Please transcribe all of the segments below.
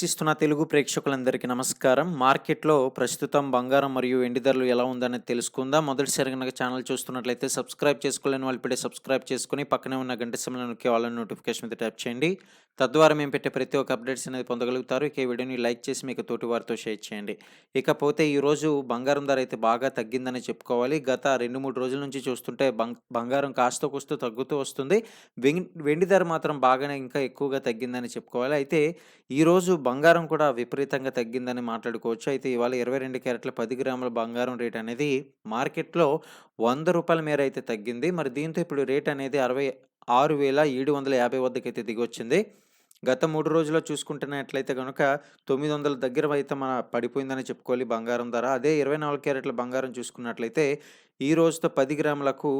వీక్షిస్తున్న తెలుగు ప్రేక్షకులందరికీ నమస్కారం. మార్కెట్లో ప్రస్తుతం బంగారం మరియు వెండి ధరలు ఎలా ఉందనేది తెలుసుకుందాం. మొదటిసారి కనుక ఛానల్ చూస్తున్నట్లయితే సబ్స్క్రైబ్ చేసుకోలేని వాళ్ళు ఇప్పుడే సబ్స్క్రైబ్ చేసుకుని పక్కనే ఉన్న గంట సమయంలో నొక్కి వాళ్ళని నోటిఫికేషన్ మీద ట్యాప్ చేయండి. తద్వారా మేము పెట్టే ప్రతి ఒక్క అప్డేట్స్ అనేది పొందగలుగుతారు. ఇక ఈ వీడియోని లైక్ చేసి మీకు తోటి వారితో షేర్ చేయండి. ఇకపోతే ఈరోజు బంగారం ధర అయితే బాగా తగ్గిందని చెప్పుకోవాలి. గత రెండు మూడు రోజుల నుంచి చూస్తుంటే బంగ్ బంగారం కాస్త కూస్తూ తగ్గుతూ వస్తుంది. వెండి ధర మాత్రం బాగానే ఇంకా ఎక్కువగా తగ్గిందని చెప్పుకోవాలి. అయితే ఈరోజు బంగారం కూడా విపరీతంగా తగ్గిందని మాట్లాడుకోవచ్చు. అయితే ఇవాళ ఇరవై రెండు క్యారెట్ల పది గ్రాముల బంగారం రేట్ అనేది మార్కెట్లో వంద రూపాయల మేర అయితే తగ్గింది. మరి దీంతో ఇప్పుడు రేట్ అనేది అరవై ఆరు వేల ఏడు వందల యాభై వద్దకైతే దిగొచ్చింది. గత మూడు రోజుల్లో చూసుకుంటున్నట్లయితే కనుక తొమ్మిది వందల దగ్గర అయితే మన పడిపోయిందని చెప్పుకోవాలి బంగారం ధర. అదే ఇరవై నాలుగు క్యారెట్ల బంగారం చూసుకున్నట్లయితే ఈ రోజుతో పది గ్రాములకు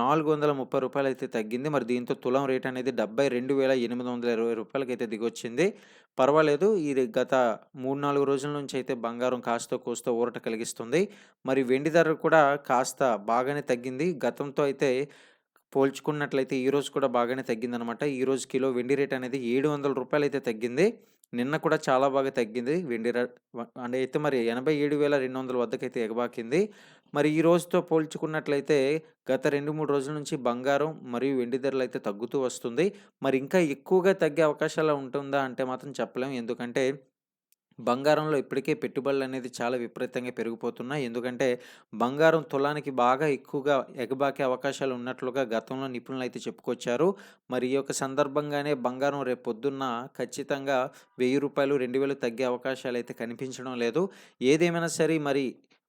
నాలుగు వందల ముప్పై రూపాయలు అయితే తగ్గింది. మరి దీంతో తులం రేట్ అనేది డెబ్బై రెండు వేల ఎనిమిది వందల ఇరవై రూపాయలకి అయితే దిగొచ్చింది. పర్వాలేదు ఇది గత మూడు నాలుగు రోజుల నుంచి అయితే బంగారం కాస్త కోస్త ఊరట కలిగిస్తుంది. మరి వెండి ధర కూడా కాస్త బాగానే తగ్గింది. గతంతో అయితే పోల్చుకున్నట్లయితే ఈరోజు కూడా బాగానే తగ్గిందనమాట ఈరోజు కిలో వెండి రేట్ అనేది ఏడు వందల రూపాయలు అయితే తగ్గింది. నిన్న కూడా చాలా బాగా తగ్గింది. వెండి అంటే అయితే మరి ఎనభై ఏడు వేల రెండు వందల వద్దకైతే ఎగబాకింది. మరి ఈ రోజుతో పోల్చుకున్నట్లయితే గత రెండు మూడు రోజుల నుంచి బంగారం మరియు వెండి ధరలు అయితే తగ్గుతూ వస్తుంది. మరి ఇంకా ఎక్కువగా తగ్గే అవకాశాలు ఉంటుందా అంటే మాత్రం చెప్పలేం. ఎందుకంటే బంగారంలో ఇప్పటికే పెట్టుబడులు అనేది చాలా విపరీతంగా పెరిగిపోతున్నాయి. ఎందుకంటే బంగారం తులానికి బాగా ఎక్కువగా ఎగబాకే అవకాశాలు ఉన్నట్లుగా గతంలో నిపుణులు అయితే చెప్పుకొచ్చారు. మరి ఈ యొక్క సందర్భంగానే బంగారం రేపు పొద్దున్న ఖచ్చితంగా వెయ్యి రూపాయలు రెండు వేలు తగ్గే అవకాశాలు అయితే కనిపించడం లేదు. ఏదేమైనా సరే మరి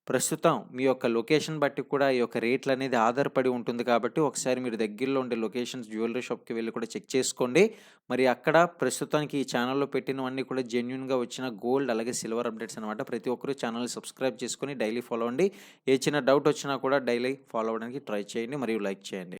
ప్రస్తుతం మీ యొక్క లొకేషన్ బట్టి కూడా ఈ యొక్క రేట్లు అనేది ఆధారపడి ఉంటుంది కాబట్టి ఒకసారి మీరు దగ్గరలో ఉండే లొకేషన్స్ జ్యువెలరీ షాప్కి వెళ్ళి కూడా చెక్ చేసుకోండి. మరి అక్కడ ప్రస్తుతానికి ఈ ఛానల్లో పెట్టినవన్నీ కూడా జెన్యున్గా వచ్చిన గోల్డ్ అలాగే సిల్వర్ అప్డేట్స్ అనమాట ప్రతి ఒక్కరు ఛానల్ సబ్స్క్రైబ్ చేసుకొని డైలీ ఫాలో అవ్వండి. ఏ చిన్న డౌట్ వచ్చినా కూడా డైలీ ఫాలో అవ్వడానికి ట్రై చేయండి మరియు లైక్ చేయండి.